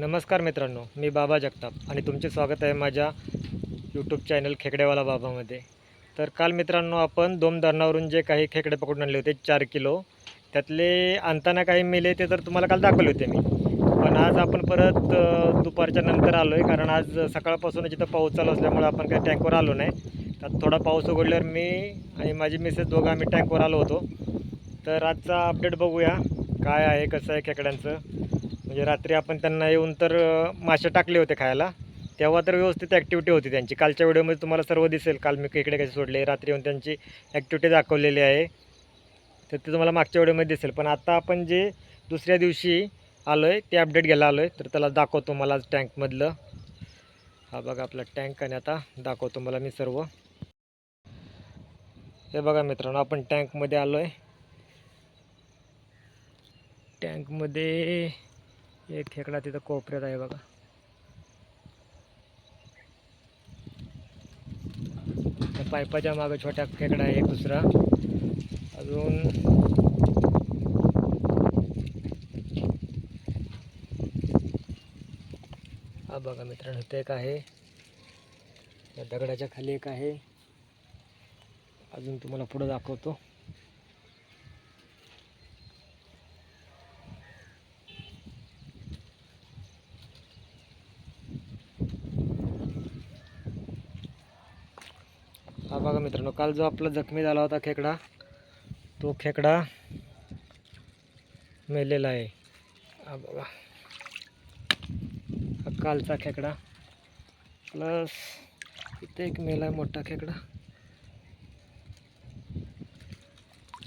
नमस्कार मित्रांनो मी बाबा जगताप आणि तुमचे स्वागत आहे माझ्या यूट्यूब चॅनल खेकडेवाला बाबामध्ये. तर काल मित्रांनो आपण दोन धरणावरून जे काही खेकडे पकडून आणले होते चार किलो त्यातले आणताना काही मिले ते तर तुम्हाला काल दाखवले होते मी. पण आज आपण परत दुपारच्या नंतर आलो आहे कारण आज सकाळपासून जिथं पाऊस चालू असल्यामुळे आपण काही टँकवर आलो नाही. त्यात थोडा पाऊस उघडल्यावर मी आणि माझी मिसेस दोघं आम्ही टँकवर आलो होतो. तर आजचा अपडेट बघूया काय आहे कसं आहे खेकड्यांचं. म्हणजे रात्री आपण त्यांना येऊन तर मासे टाकले होते खायला. तेव्हा तर व्यवस्थित ॲक्टिव्हिटी होती त्यांची. कालच्या व्हिडिओमध्ये तुम्हाला सर्व दिसेल. काल मी इकडे कसे सोडले. रात्री येऊन त्यांची ॲक्टिव्हिटी दाखवलेली आहे. तर ते तुम्हाला मागच्या व्हिडिओमध्ये दिसेल. पण आता आपण जे दुसऱ्या दिवशी आलो आहे ते अपडेट घ्यायला आलो आहे तर त्याला दाखवतो मला टँकमधलं हा बघा आपला टँक आणि आता दाखवतो मला मी सर्व. हे बघा मित्रांनो आपण टँकमध्ये आलो आहे टँकमध्ये एक खेकडा तिथं कोपऱ्यात आहे बघा. त्या मागे छोट्या खेकडा आहे एक दुसरा. अजून हा बघा मित्रांनो ते एक आहे. दगडाच्या खाली एक आहे. अजून तुम्हाला पुढं दाखवतो. मित्रांनो काल जो आपला जखमी झाला होता खेकडा तो खेकडा मेलेला आहे. हा बघा. हा कालचा खेकडा. प्लस इथे एक मेला आहे मोठा खेकडा.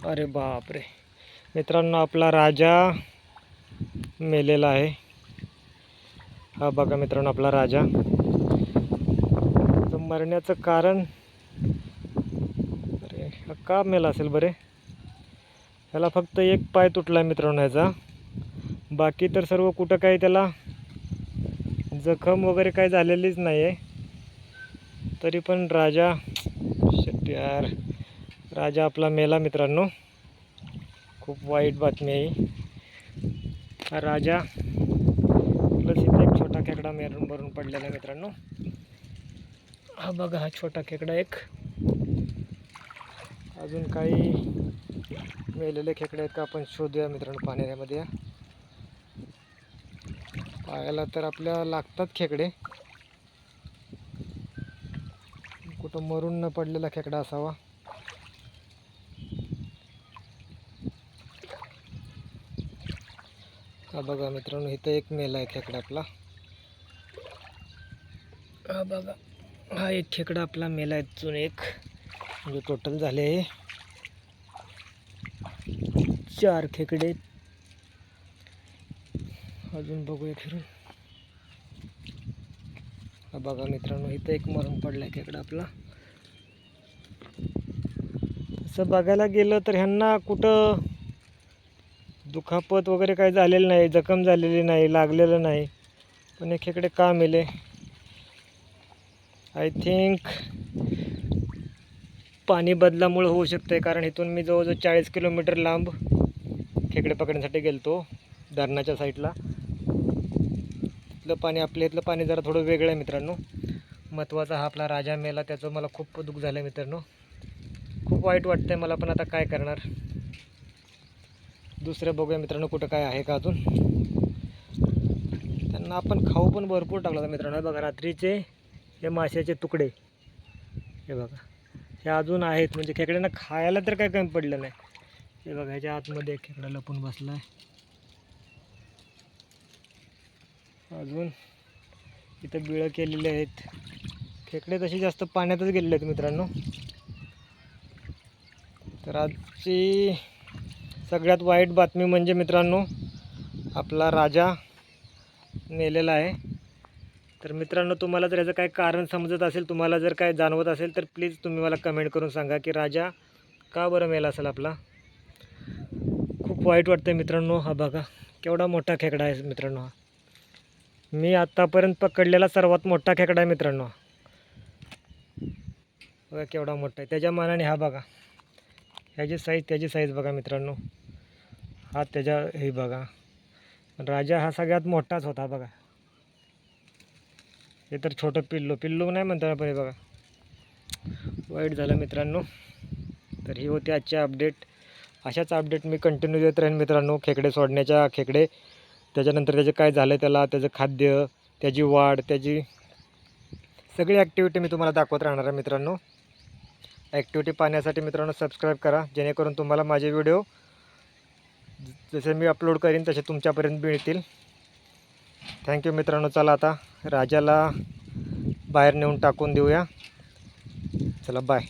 अरे बापरे. मित्रांनो आपला राजा मेलेला आहे. हा बघा मित्रांनो आपला राजा. मरण्याचं कारण का मेला असेल बरे. ह्याला फक्त एक पाय तुटला आहे मित्रांनो ह्याचा. बाकी तर सर्व कुठं काही त्याला जखम वगैरे काही झालेलीच नाही आहे तरी पण राजा यार राजा आपला मेला मित्रांनो. खूप वाईट बातमी आहे राजा प्लस इथे एक छोटा खेकडा मेरून भरून पडलेला मित्रांनो. हा बघा हा छोटा खेकडा एक. अजून काही मेलेले खेकडे आहेत का आपण शोधूया मित्रांनो पाण्यामध्ये या. पाहायला तर आपल्या लागतात खेकडे. कुठं मरून न पडलेला खेकडा असावा. हा बघा मित्रांनो इथं एक मेला आहे खेकडा आपला. हा बघा हा एक खेकडा आपला मेला आहे अजून एक. म्हणजे टोटल झाले चार खेकडे अजून बघूया फिरून हा बघा मित्रांनो इथं एक मरण पडला खेकडा आपला. तसं बघायला गेलं तर ह्यांना कुठं दुखापत वगैरे काही झालेलं नाही जखम झालेली नाही लागलेलं नाही. पण हे खेकडे का मेले आय थिंक पाणी बदलामुळं होऊ शकते कारण इथून मी जवळजवळ चाळीस किलोमीटर लांब खेकडे पकडण्यासाठी गेलतो धरणाच्या साईडला. इथलं पाणी आपल्या इथलं पाणी जरा थोडं वेगळं आहे मित्रांनो. महत्त्वाचा हा आपला राजा मेला त्याचं मला खूप दुःख झालं आहे मित्रांनो. खूप वाईट वाटतंय मला पण आता काय करणार. दुसरं बघूया मित्रांनो कुठं काय आहे का अजून. त्यांना आपण खाऊ पण भरपूर टाकला होता मित्रांनो. बघा रात्रीचे हे माशाचे तुकडे. हे बघा. हे अजून आहेत. म्हणजे खेकड्यांना खायला तर काय कमी पडलं नाही. हे बघा ह्याच्या आतमध्ये एक खेकडा लपून बसला आहे अजून इथं बिळं केलेले आहेत. खेकडे तसे जास्त पाण्यातच गेलेले आहेत मित्रांनो. तर आजची सगळ्यात वाईट बातमी म्हणजे मित्रांनो आपला राजा नेलेला आहे. तर मित्रांनो तुम्हाला जर याचं काय कारण समजत असेल तुम्हाला जर काय जाणवत असेल तर प्लीज तुम्ही मला कमेंट करून सांगा की राजा का बरं मेला असेल आपला? खूप वाईट वाटतं मित्रांनो हा बघा. केवढा मोठा खेकडा आहे मित्रांनो हा. मी आत्तापर्यंत पकडलेला सर्वात मोठा खेकडा आहे मित्रांनो बघा केवढा मोठा आहे. त्याच्या मानाने हा बघा. ह्याची साईज त्याची साईज बघा मित्रांनो. हा त्याच्या हे बघा. राजा हा सगळ्यात मोठाच होता बघा. हे तर छोटं पिल्लू पिल्लू नाही म्हणता येणार पण हे बघा. वाईट झालं मित्रांनो. तर ही होती आजची अपडेट अशाच अपडेट मी कंटिन्यू देत राहीन मित्रांनो. खेकडे सोडण्याच्या खेकडे. त्याच्यानंतर त्याचे काय झालं त्याला त्याचं खाद्य त्याची वाढ त्याची सगळी ॲक्टिव्हिटी मी तुम्हाला दाखवत राहणार आहे मित्रांनो. ॲक्टिव्हिटी पाहण्यासाठी मित्रांनो सबस्क्राईब करा. जेणेकरून तुम्हाला माझे व्हिडिओ जसे मी अपलोड करीन तसे तुमच्यापर्यंत मिळतील. थँक्यू मित्रांनो. चला आता राजाला बाहेर नेऊन टाकून देऊया. चला बाय